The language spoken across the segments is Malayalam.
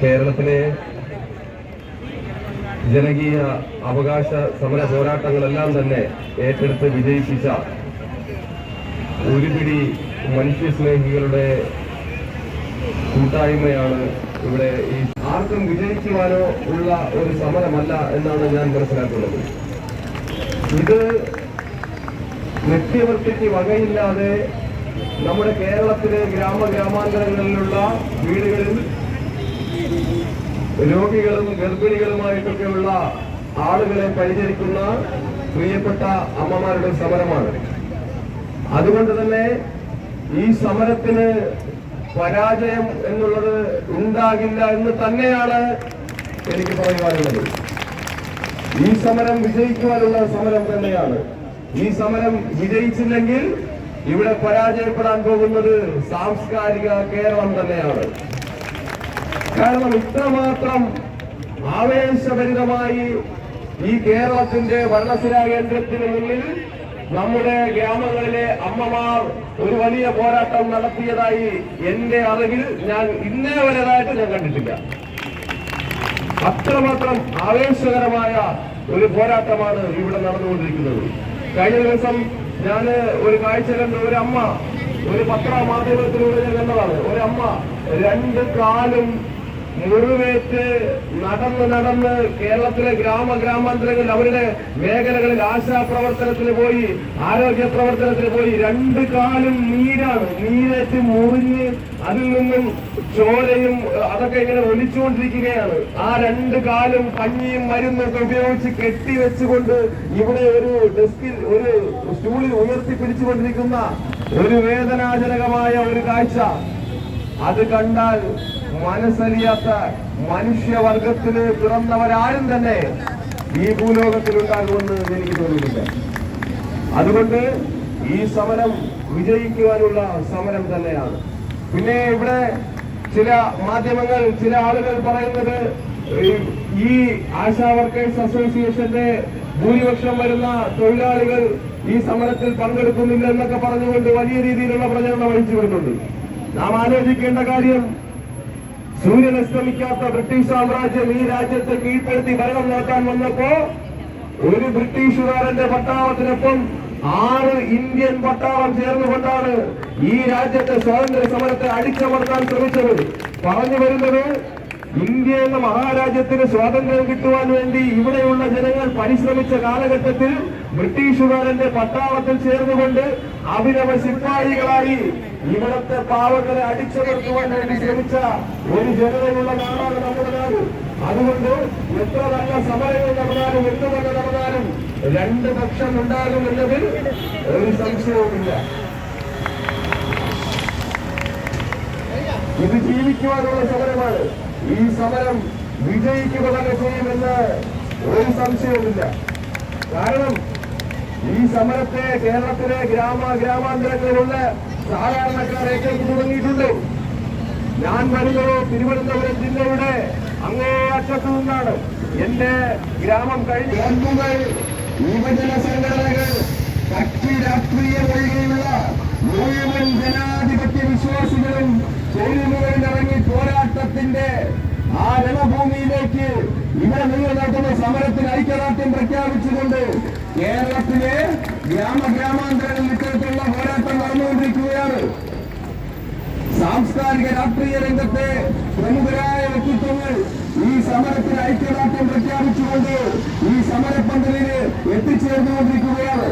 കേരളത്തിലെ ജനകീയ അവകാശ സമര പോരാട്ടങ്ങളെല്ലാം തന്നെ ഏറ്റെടുത്ത് വിജയിപ്പിച്ച ഒരു പിടി മനുഷ്യസ്നേഹികളുടെ കൂട്ടായ്മയാണ് ഇവിടെ ഈ ആർക്കും വിജയിക്കുവാനോ ഉള്ള ഒരു സമരമല്ല എന്നാണ് ഞാൻ മനസ്സിലാക്കുന്നത്. ഇത് നിത്യവൃത്തിക്ക് വകയില്ലാതെ നമ്മുടെ കേരളത്തിലെ ഗ്രാമ ഗ്രാമാന്തരങ്ങളിലുള്ള വീടുകളിൽ രോഗികളും ഗർഭിണികളുമായിട്ടൊക്കെയുള്ള ആളുകളെ പരിചരിക്കുന്ന പ്രിയപ്പെട്ട അമ്മമാരുടെ സമരമാണ്. അതുകൊണ്ട് തന്നെ ഈ സമരത്തിന് പരാജയം എന്നുള്ളത് ഉണ്ടാകില്ല എന്ന് തന്നെയാണ് എനിക്ക് പറയുവാനുള്ളത്. ഈ സമരം വിജയിക്കുവാനുള്ള സമരം തന്നെയാണ്. ഈ സമരം വിജയിച്ചില്ലെങ്കിൽ ഇവിടെ പരാജയപ്പെടാൻ പോകുന്നത് സാംസ്കാരിക കേരളം തന്നെയാണ്. കാരണം ഇത്രമാത്രം ആവേശഭരിതമായി ഈ കേരളത്തിന്റെ ഭരണസിരാ കേന്ദ്രത്തിന് മുന്നിൽ നമ്മുടെ ഗ്രാമങ്ങളിലെ അമ്മമാർ ഒരു വലിയ പോരാട്ടം നടത്തിയതായി എന്റെ അറിവിൽ ഞാൻ ഇന്നേ വരെതായിട്ട് ഞാൻ കണ്ടിട്ടില്ല. അത്രമാത്രം ആവേശകരമായ ഒരു പോരാട്ടമാണ് ഇവിടെ നടന്നുകൊണ്ടിരിക്കുന്നത്. കഴിഞ്ഞ ദിവസം ഞാൻ ഒരു കാഴ്ച കണ്ട ഒരു അമ്മ ഒരു പത്രമാധ്യമത്തിലൂടെ ഞാൻ കണ്ടതാണ്. ഒരു അമ്മ രണ്ട് കാലും മുറിവേറ്റ് നടന്ന് നടന്ന് കേരളത്തിലെ ഗ്രാമ ഗ്രാമാന്തരങ്ങളിൽ അവരുടെ മേഖലകളിൽ ആശാ പ്രവർത്തനത്തിന് പോയി ആരോഗ്യ പ്രവർത്തനത്തിന് പോയി. രണ്ട് കാലും നീരാണ്. നീരേറ്റ് മുറിഞ്ഞ് അതിൽ നിന്നും ചോരയും അതൊക്കെ ഇങ്ങനെ ഒലിച്ചുകൊണ്ടിരിക്കുകയാണ്. ആ രണ്ട് കാലും പഞ്ഞിയും മരുന്നും ഒക്കെ ഉപയോഗിച്ച് കെട്ടിവെച്ചുകൊണ്ട് ഇവിടെ ഒരു ഡെസ്കിൽ ഒരു സ്റ്റൂളിൽ ഉയർത്തി പിടിച്ചുകൊണ്ടിരിക്കുന്ന ഒരു വേദനാജനകമായ ഒരു കാഴ്ച. അത് കണ്ടാൽ മനസ്സലിയാത്ത മനുഷ്യവർഗത്തിന് പിറന്നവരാരും തന്നെ ഈ ഭൂലോകത്തിൽ ഉണ്ടാകുമെന്ന് എനിക്ക് തോന്നുന്നില്ല അതുകൊണ്ട് ഈ സമരം വിജയിക്കുവാനുള്ള സമരം തന്നെയാണ്. പിന്നെ ഇവിടെ ചില മാധ്യമങ്ങൾ ചില ആളുകൾ പറയുന്നത് ഈ ആശാ വർക്കേഴ്സ് അസോസിയേഷന്റെ ഭൂരിപക്ഷം വരുന്ന തൊഴിലാളികൾ ഈ സമരത്തിൽ പങ്കെടുക്കുന്നില്ല എന്നൊക്കെ പറഞ്ഞുകൊണ്ട് വലിയ രീതിയിലുള്ള പ്രചരണം വഹിച്ചു വരുന്നുണ്ട്. നാം ആലോചിക്കേണ്ട കാര്യം സൂര്യൻ അസ്തമിക്കാത്ത ബ്രിട്ടീഷ് സാമ്രാജ്യം ഈ രാജ്യത്തെ കീഴ്പ്പെടുത്തി ഭരണം നടത്താൻ വന്നപ്പോ ഒരു ബ്രിട്ടീഷുകാരന്റെ പട്ടാളത്തിനൊപ്പം ആറ് ഇന്ത്യൻ പട്ടാളം ചേർന്നുകൊണ്ടാണ് ഈ രാജ്യത്തെ സ്വാതന്ത്ര്യ സമരത്തെ അടിച്ചമർത്താൻ ശ്രമിച്ചത്. പറഞ്ഞു വരുന്നത് ഇന്ത്യ എന്ന മഹാരാജ്യത്തിന് സ്വാതന്ത്ര്യം കിട്ടുവാൻ വേണ്ടി ഇവിടെയുള്ള ജനങ്ങൾ പരിശ്രമിച്ച കാലഘട്ടത്തിൽ ബ്രിട്ടീഷുകാരന്റെ പട്ടാളത്തിൽ ചേർന്നുകൊണ്ട് അഭിനവ സിപ്പാഹികളായി ഇവിടത്തെ പാവങ്ങളെ അടിച്ചമർത്തുവാൻ വേണ്ടി ശ്രമിച്ച ഒരു ജനതയുള്ള നാടാണ് നമ്മുടെ നാട്. അതുകൊണ്ട് എത്ര നല്ല സമരങ്ങൾ നടന്നാലും എന്ത് തന്നെ നടന്നാലും രണ്ട് പക്ഷം ഉണ്ടാകും എന്നതിൽ ഒരു സംശയവുമില്ല. ഇത് ജീവിക്കുവാനുള്ള സമരമാണ്. ഈ സമരം വിജയിക്കുക തന്നെ ചെയ്യുമെന്ന് ഒരു സംശയവുമില്ല. കാരണം ഈ സമരത്തെ കേരളത്തിലെ ഗ്രാമ ഗ്രാമാന്തരങ്ങളിലുള്ള ഏറ്റെടുത്ത് തുടങ്ങിയിട്ടുണ്ട്. ഞാൻ വരുന്നത് തിരുവനന്തപുരം ജില്ലയുടെ അങ്ങേ അറ്റത്തു നിന്നാണ് എന്റെ ഗ്രാമം കഴിഞ്ഞ ബന്ധുക്കൾ യുവജന സംഘടനകൾ കക്ഷി രാഷ്ട്രീയം ഒഴികെയുള്ള മുഴുവൻ ജനാധിപത്യ വിശ്വാസികളും തൊഴിലുകളിലിറങ്ങി പോരാട്ടത്തിന്റെ ആ രണഭൂമിയിലേക്ക് ഇവിടെ നിങ്ങൾ നടത്തുന്ന സമരത്തിന് ഐക്യദാർഢ്യം പ്രഖ്യാപിച്ചുകൊണ്ട് കേരളത്തിലെ ഗ്രാമ ഗ്രാമാന്തരങ്ങളിൽ ഇത്തരത്തിലുള്ള സാംസ്കാരിക രാഷ്ട്രീയ രംഗത്തെ പ്രമുഖരായ വ്യക്തിത്വങ്ങൾ ഈ സമരത്തിൽ ഐക്യദാർഢ്യം പ്രഖ്യാപിച്ചുകൊണ്ട് ഈ സമരപ്പന്തലിന് എത്തിച്ചേർന്നുകൊണ്ടിരിക്കുകയാണ്.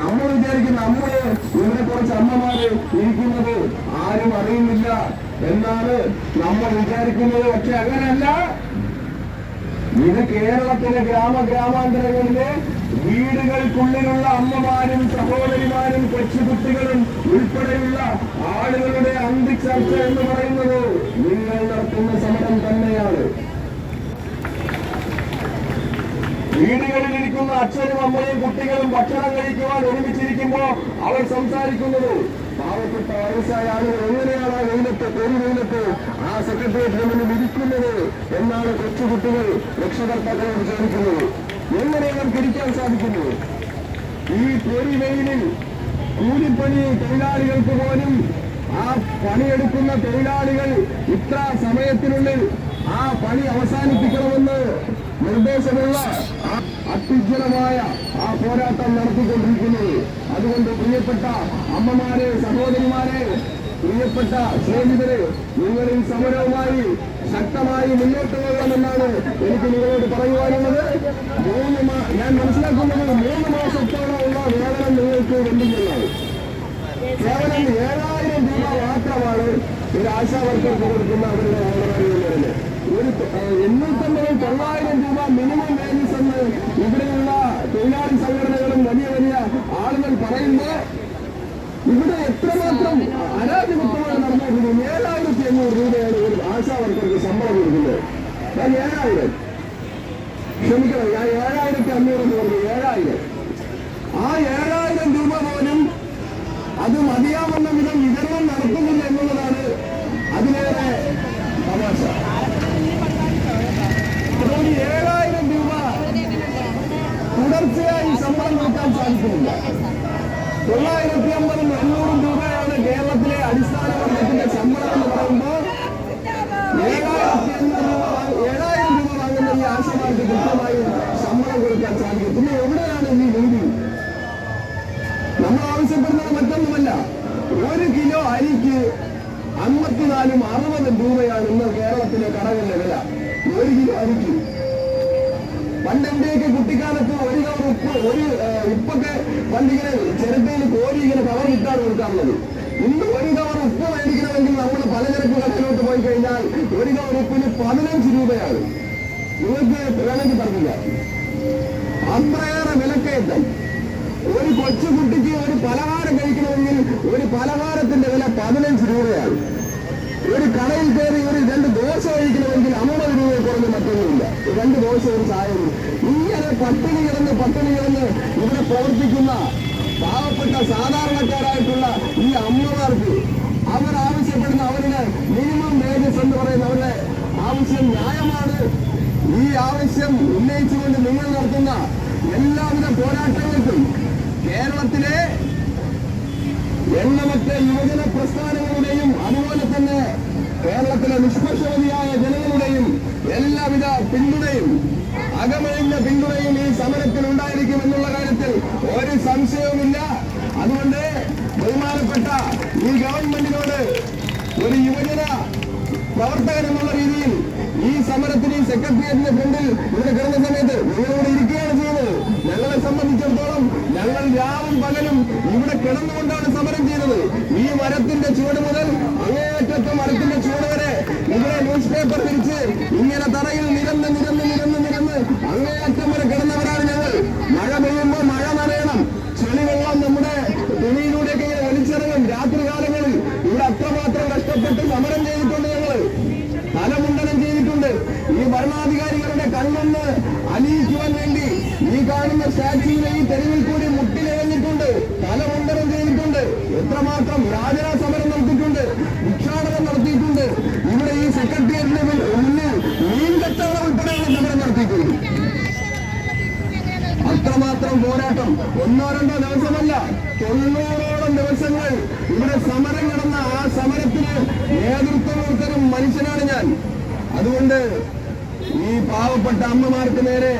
നമ്മൾ വിചാരിക്കുന്ന നമ്മൾ ഇവിടെ കുറച്ച് അമ്മമാര് ഇരിക്കുന്നത് ആരും അറിയുന്നില്ല എന്നാണ് നമ്മൾ വിചാരിക്കുന്നത്. പക്ഷെ അങ്ങനെയല്ല ഇത് കേരളത്തിലെ ഗ്രാമ ഗ്രാമാന്തരങ്ങളിലെ വീടുകൾക്കുള്ളിലുള്ള അമ്മമാരും സഹോദരിമാരും കൊച്ചുകുട്ടികളും ഉൾപ്പെടെയുള്ള ആളുകളുടെ അന്തിച്ചർച്ച എന്ന് പറയുന്നത് നിങ്ങൾ നടത്തുന്ന സമരം തന്നെയാണ്. വീടുകളിൽ ഇരിക്കുന്ന അച്ഛനും അമ്മയും കുട്ടികളും ഭക്ഷണം കഴിക്കുവാൻ ഒരുമിച്ചിരിക്കുമ്പോ അവർ സംസാരിക്കുന്നത് പാവപ്പെട്ട വയസ്സായ ആളുകൾ എങ്ങനെയാണ് ആ വെയിലത്ത് ഒരു വെയിലത്ത് ആ സെക്രട്ടേറിയറ്റിന് മുന്നിൽ ഇരിക്കുന്നത് എന്നാണ് കൊച്ചുകുട്ടികൾ രക്ഷകർത്താക്കളോട് ചോദിക്കുന്നത്. എങ്ങനെ അവർക്ക് സാധിക്കുന്നു? ഈ പൊരി വെയിലിൽ കൂലിപ്പണി തൊഴിലാളികൾക്ക് പോലും ആ പണിയെടുക്കുന്ന തൊഴിലാളികൾ ഇത്ര സമയത്തിനുള്ളിൽ ആ പണി അവസാനിപ്പിക്കണമെന്ന് നിർദ്ദേശമുള്ള അത്യുജ്വലമായ ആ പോരാട്ടം നടത്തിക്കൊണ്ടിരിക്കുന്നത് അതുകൊണ്ട് പ്രിയപ്പെട്ട അമ്മമാരെ സഹോദരിമാരെ പ്രിയപ്പെട്ട സ്നേഹിതരെ നിങ്ങൾ ഈ സമരവുമായി ശക്തമായി മുന്നോട്ട് പോകണമെന്നാണ് എനിക്ക് നിങ്ങളോട് പറയുവാനുള്ളത്. വേതനം നിങ്ങൾക്ക് കേവലം ഏഴായിരം രൂപ മാത്രമാണ് ഒരു ആശാവർക്കർക്ക് കൊടുക്കുന്ന അവരുടെ എന്ന് ഒരു എണ്ണൂറ്റമ്പത് തൊള്ളായിരം രൂപ മിനിമം വേജസ് എന്ന് ഇവിടെയുള്ള തൊഴിലാളി സംഘടനകളും വലിയ വലിയ ആളുകൾ പറയുമ്പോൾ ഇവിടെ എത്രമാത്രം അരാജകത്വമാണ് നടന്നുകൊണ്ടിരിക്കുന്നത് ഏഴായിരത്തി അഞ്ഞൂറ് രൂപയാണ് ഒരു ആശാ വർക്കർക്ക് ശമ്പളം കൊടുക്കുന്നത് ഞാൻ ഏഴായിരം ക്ഷമിക്കണം ഞാൻ ഏഴായിരത്തി അഞ്ഞൂറ് എന്ന് പറഞ്ഞു ഏഴായിരം ആ ഏഴായിരം രൂപ പോലും അത് മതിയാവുന്ന വിധം വിതരണം നടത്തുന്നില്ല എന്നുള്ളതാണ് അതിലേറെ തമാശ അതുകൊണ്ട് ഏഴായിരം രൂപ തുടർച്ചയായി ശമ്പളം കൊടുക്കാൻ സാധിക്കുന്നില്ല തൊള്ളായിരത്തി അമ്പതും എണ്ണൂറും രൂപയാണ് കേരളത്തിലെ അടിസ്ഥാന വർഗത്തിന്റെ ശമ്പളം എന്ന് പറയുമ്പോൾ ഏഴായിരത്തി രൂപ ഏഴായിരം രൂപ വാങ്ങുന്ന ഈ ആശമാർക്ക് കൃത്യമായി ശമ്പളം കൊടുക്കാൻ സാധിക്കും. പിന്നെ എവിടെയാണ് ഈ നീതി നമ്മൾ ആവശ്യപ്പെടുന്നത് മറ്റൊന്നുമല്ല. ഒരു കിലോ അരിക്ക് അമ്പത്തിനാലും അറുപതും രൂപയാണ് ഇന്ന് കേരളത്തിലെ കടകളുടെ വില. ഒരു കിലോ അരിക്ക്. പണ്ട് എന്റെയൊക്കെ കുട്ടിക്കാലത്ത് ഒരു കവർ ഉപ്പ് ഒരു ഉപ്പൊക്കെ പണ്ടിങ്ങനെ ചെറുപ്പയിൽ കോരി ഇങ്ങനെ കവർ ഇട്ടാണ് കൊടുക്കാറുള്ളത്. ഇന്ന് ഒരു കവർ ഉപ്പ് മേടിക്കണമെങ്കിൽ നമ്മൾ പലചരക്ക് കടയിലോട്ട് പോയി കഴിഞ്ഞാൽ ഒരു കവർ ഉപ്പിന് പതിനഞ്ച് രൂപയാണ്. നിങ്ങൾക്ക് വേണമെങ്കിൽ പറഞ്ഞില്ല. അത്രയേറെ വിലക്കയറ്റം. ഒരു കൊച്ചുകുട്ടിക്ക് ഒരു പലഹാരം കഴിക്കണമെങ്കിൽ ഒരു പലഹാരത്തിന്റെ വില പതിനഞ്ച് രൂപയാണ്. ഒരു കടയിൽ കയറി ഒരു രണ്ട് ദോശ കഴിക്കണമെങ്കിൽ അമ്പത് രൂപ കുറഞ്ഞ് മറ്റൊന്നുമില്ല. രണ്ട് ദോശ ഒരു ചായയും ഇങ്ങനെ പട്ടിണി കിടന്ന് പട്ടിണി കിടന്ന് ഇവിടെ പ്രവർത്തിക്കുന്ന പാവപ്പെട്ട സാധാരണക്കാരായിട്ടുള്ള ഈ അമ്മമാർക്ക് അവർ ആവശ്യപ്പെടുന്ന അവരുടെ മിനിമം വേജസ് എന്ന് പറയുന്ന അവരുടെ ആവശ്യം ന്യായമാണ്. ഈ ആവശ്യം ഉന്നയിച്ചുകൊണ്ട് നിങ്ങൾ നടത്തുന്ന എല്ലാവിധ പോരാട്ടങ്ങൾക്കും കേരളത്തിലെ എണ്ണമറ്റ യുവജന പ്രസ്ഥാനങ്ങളുടെയും അതുപോലെ തന്നെ കേരളത്തിലെ നിഷ്പക്ഷവതിയായ ജനങ്ങളുടെയും എല്ലാവിധ പിന്തുണയും അകമഴിഞ്ഞ പിന്തുണയും ഈ സമരത്തിൽ ഉണ്ടായിരിക്കും എന്നുള്ള കാര്യത്തിൽ ഒരു സംശയവുമില്ല. അതുകൊണ്ട് ബഹുമാനപ്പെട്ട ഈ ഗവൺമെന്റിനോട് ഒരു യുവജന പ്രവർത്തകൻ എന്നുള്ള രീതിയിൽ ഈ സമരത്തിന് ഈ സെക്രട്ടേറിയറ്റിന്റെ ഫ്രണ്ടിൽ ഇവിടെ കിടന്ന സമയത്ത് നിങ്ങളിവിടെ ഇരിക്കുകയാണ് ചെയ്യുന്നത്. ഞങ്ങളെ സംബന്ധിച്ചിടത്തോളം ഞങ്ങൾ രാവും പകലും ഇവിടെ കിടന്നുകൊണ്ടാണ് സമരം ചെയ്തത്. ഈ മരത്തിന്റെ ചുവട് മുതൽ അങ്ങേയറ്റത്തെ മരത്തിന്റെ ചുവട് വരെ ഇവിടെ ന്യൂസ് പേപ്പർ തിരിച്ച് ഇങ്ങനെ തറയിൽ നിരന്ന് നിരന്ന് അങ്ങേയറ്റം വരെ കിടന്നവരാണ് ഞങ്ങൾ മഴ പെയ്യുമ്പോൾ മഴ നനയണം ചെളിവെള്ളം നമ്മുടെ തുണിയിലൂടെയൊക്കെ ഇങ്ങനെ വലിച്ചിറങ്ങും രാത്രി കാലങ്ങളിൽ ഇവിടെ അത്രമാത്രം കഷ്ടപ്പെട്ട് സമരം ചെയ്തിട്ടുണ്ട് ഞങ്ങൾ തലമുണ്ടനം ചെയ്തിട്ടുണ്ട് ഈ ഭരണാധികാരികളുടെ കണ്ണൊന്ന് അലിയിക്കുവാൻ വേണ്ടി ഈ കാണുന്ന സ്റ്റാച്യുവിനെ ഈ തെരുവിൽ കൂടി മുട്ടിലിഴഞ്ഞിട്ടുണ്ട് തലമുണ്ടനം ചെയ്തിട്ടുണ്ട്. എത്രമാത്രം യാചനാ സമരം നടത്തിയിട്ടുണ്ട് ഭിക്ഷാടനം നടത്തിയിട്ടുണ്ട്. ഇവിടെ ഈ സെക്രട്ടേറിയറ്റിന് മുന്നിൽ മീൻ കച്ചവടം ഉൾപ്പെടെയുള്ള സമരം നടത്തിയിട്ടുണ്ട്. അത്രമാത്രം പോരാട്ടം ഒന്നോ രണ്ടോ ദിവസമല്ല തൊണ്ണൂറോളം ദിവസങ്ങൾ ഇവിടെ സമരം നടന്ന ആ സമരത്തിന് നേതൃത്വം കൊടുത്തൊരു മനുഷ്യനാണ് ഞാൻ. അതുകൊണ്ട് ഈ പാവപ്പെട്ട അമ്മമാർക്ക് നേരെ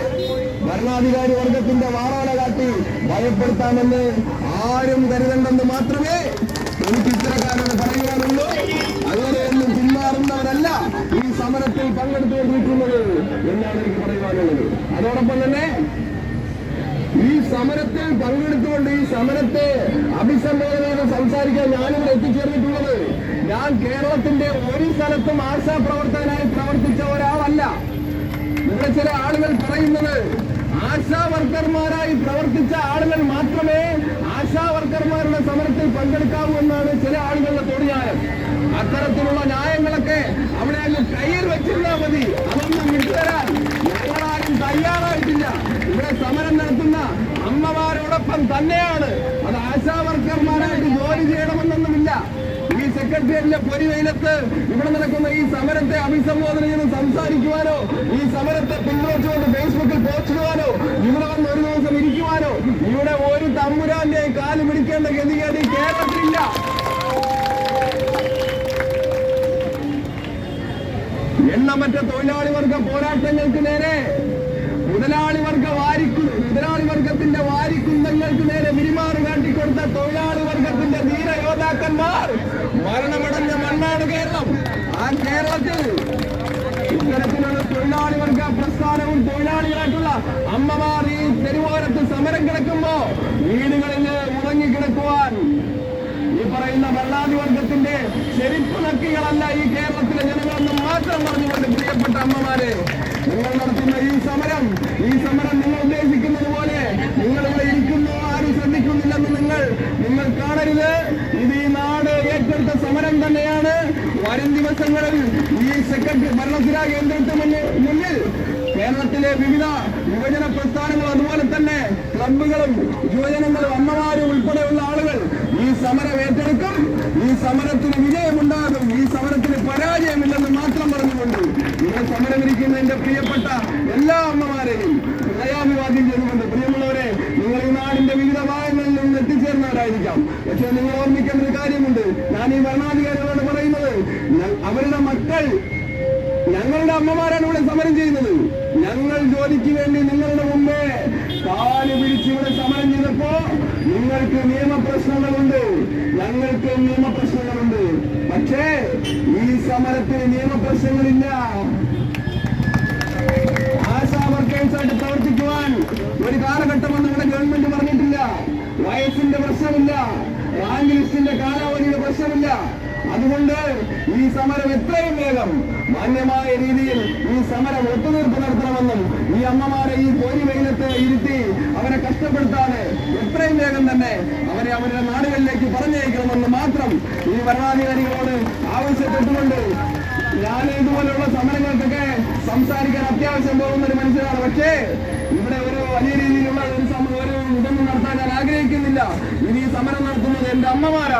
ഭരണാധികാരി വർഗത്തിന്റെ വാറാല കാട്ടി ഭയപ്പെടുത്താമെന്ന് ആരും കരുതണ്ടെന്ന് മാത്രമേ എനിക്ക് ഇത്തരക്കാരോട് പറയുവാനുള്ളൂ. അങ്ങനെയൊന്നും പിന്മാറുന്നവരല്ല ഈ സമരത്തിൽ പങ്കെടുത്തുകൊണ്ടിരിക്കുന്നത് എന്നാണ് എനിക്ക് പറയുവാനുള്ളത്. അതോടൊപ്പം തന്നെ ഈ സമരത്തിൽ പങ്കെടുത്തുകൊണ്ട് ഈ സമരത്തെ അഭിസംബോധന സംസാരിക്കാൻ ഞാനിവിടെ എത്തിച്ചേർന്നിട്ടുള്ളത്. ഞാൻ കേരളത്തിന്റെ ഒരു സ്ഥലത്തും ആശാ പ്രവർത്തകനായി പ്രവർത്തിച്ച ഒരാളല്ല. ഇവിടെ ചില ആളുകൾ പറയുന്നത് ആശാവർക്കർമാരായി പ്രവർത്തിച്ച ആളുകൾ മാത്രമേ ആശാവർക്കർമാരുടെ സമരത്തിൽ പങ്കെടുക്കാവൂ എന്നാണ് ചില ആളുകളുടെ തൊഴിലായം അത്തരത്തിലുള്ള ന്യായങ്ങളൊക്കെ അവിടെ അങ്ങ് കയ്യിൽ വെച്ചിരുന്നാൽ മതി അതൊന്നും വിട്ടുതരാൻ ഞങ്ങളാരും തയ്യാറായിട്ടില്ല ഇവിടെ സമരം നടത്തുന്ന അമ്മമാരോടൊപ്പം തന്നെയാണ് അത് ആശാ വർക്കർമാരായിട്ട് ജോലി ചെയ്യണമെന്നൊന്നുമില്ല ഈ സെക്രട്ടേറിയറ്റിലെ പൊരിവെയിലത്ത് ഇവിടെ നടക്കുന്ന ഈ സമരത്തെ അഭിസംബോധന ചെയ്ത് സംസാരിക്കുവാനോ ഈ സമരത്തെ പിന്തുണച്ചുകൊണ്ട് ഫേസ്ബുക്കിൽ പോസ്റ്റിടുവാനോ ഇവിടെ വന്ന് ഒരു ദിവസം ഇരിക്കുവാനോ ഇവിടെ ഒരു തമ്പുരാന്റെ കാൽ പിടിക്കേണ്ട ഗതികേട് ഈ കേരളത്തിലില്ല. എണ്ണമറ്റ തൊഴിലാളി വർഗ പോരാട്ടങ്ങൾക്ക് നേരെ മുതലാളി വർഗ വാരിക്കു മുതലാളി വർഗത്തിന്റെ വാരിക്കുന്തങ്ങൾക്ക് നേരെ വിരിമാറ് കാട്ടിക്കൊടുത്ത തൊഴിലാളി വർഗത്തിന്റെ ധീര യോദ്ധാക്കന്മാർ മരണമടഞ്ഞ മണ്ണാണ് കേരളം. ആ കേരളത്തിൽ ഇത്തരത്തിലുള്ള തൊഴിലാളികൾക്ക് പ്രസ്ഥാനവും തൊഴിലാളികളായിട്ടുള്ള അമ്മമാർ ഈ തെരുവോരത്ത് സമരം കിടക്കുമ്പോ വീടുകളിൽ ഉറങ്ങിക്കിടക്കുവാൻ ഈ പറയുന്ന ഭരണാധി വർഗത്തിന്റെ ചെരുപ്പ് നക്കികളല്ല ഈ കേരളത്തിലെ ജനങ്ങളെന്ന് മാത്രം പറഞ്ഞുകൊണ്ട് പ്രിയപ്പെട്ട അമ്മമാരെ നിങ്ങൾ നടത്തുന്ന ഈ സമരം ഈ സമരം നിങ്ങൾ ഉദ്ദേശിക്കുന്നത് പോലെ നിങ്ങൾ ഇവിടെ ഇരിക്കുന്നു ആരും ശ്രദ്ധിക്കുന്നില്ലെന്ന് നിങ്ങൾ കാണരുത്. ഇത് ഈ നാട് ഏറ്റെടുത്ത സമരം തന്നെയാണ്. വരും ദിവസങ്ങളിൽ ഈ സെക്രട്ടറി ഭരണസിരാ കേന്ദ്രത്തിന് മുന്നിൽ കേരളത്തിലെ വിവിധ യുവജന പ്രസ്ഥാനങ്ങളും അതുപോലെ തന്നെ ക്ലബുകളും യുവജനങ്ങളും അമ്മമാരും ഉൾപ്പെടെയുള്ള ആളുകൾ ഈ സമരം ഏറ്റെടുക്കും. ഈ സമരത്തിന് വിജയമുണ്ടാകും. ഈ സമരത്തിന് പരാജയമില്ലെന്ന് മാത്രം പറഞ്ഞുകൊണ്ട് ഇവിടെ സമരമിരിക്കുന്ന എന്റെ പ്രിയപ്പെട്ട എല്ലാ അമ്മമാരെയും ഹൃദയാഭിവാദ്യം ചെയ്തുകൊണ്ട് പ്രിയമുള്ളവരെ നിങ്ങൾ ഈ നാടിന്റെ വിവിധ ഭാഗങ്ങളിൽ നിന്ന് എത്തിച്ചേർന്നവരായിരിക്കാം പക്ഷേ നിങ്ങൾ ഓർമ്മിക്കേണ്ട ഒരു കാര്യമുണ്ട്. ഞാൻ ഈ ഭരണാധികാരികളോട് പറയുന്നത് അവരുടെ മക്കൾ ഞങ്ങളുടെ അമ്മമാരാണ് ഇവിടെ സമരം ചെയ്യുന്നത്. ഞങ്ങൾ ജോലിക്ക് വേണ്ടി നിങ്ങളുടെ മുമ്പേ കാൽ പിടിച്ച് ഇവിടെ സമരം ചെയ്തപ്പോ നിങ്ങൾക്ക് നിയമപ്രശ്നങ്ങളുണ്ട്. ഞങ്ങൾക്ക് നിയമപ്രശ്നങ്ങളുണ്ട്. പക്ഷേ ഈ സമരത്തിന് നിയമപ്രശ്നങ്ങളില്ല. ആശാ വർക്കേഴ്സായിട്ട് പ്രവർത്തിക്കുവാൻ ഒരു കാലഘട്ടമെന്ന് ഇവിടെ ഗവൺമെന്റ് പറഞ്ഞിട്ടില്ല. വയസ്സിന്റെ പ്രശ്നമില്ല. ലിസ്റ്റിന്റെ കാലാവധിയുടെ പ്രശ്നമില്ല. അതുകൊണ്ട് ഈ സമരം എത്രയും വേഗം മാന്യമായ രീതിയിൽ ഈ സമരം ഒത്തുതീർപ്പ് നടത്തണമെന്നും ഈ അമ്മമാരെ ഈ പോരി വെയിലത്ത് ഇരുത്തി അവരെ കഷ്ടപ്പെടുത്താതെ എത്രയും വേഗം തന്നെ അവരെ അവരുടെ നാടുകളിലേക്ക് പറഞ്ഞയക്കണമെന്ന് മാത്രം ഈ ഭരണാധികാരികളോട് ആവശ്യപ്പെട്ടുകൊണ്ട് ഞാൻ ഇതുപോലുള്ള സമരങ്ങൾക്കൊക്കെ സംസാരിക്കാൻ അത്യാവശ്യം പോകുന്ന ഒരു മനുഷ്യനാണ്. പക്ഷേ ഇവിടെ ഒരു വലിയ രീതിയിലുള്ള ഒരു ഇതൊന്നും നടത്താൻ ഞാൻ ആഗ്രഹിക്കുന്നില്ല. സമരം നടത്തുന്നത് എന്റെ അമ്മമാരാണ്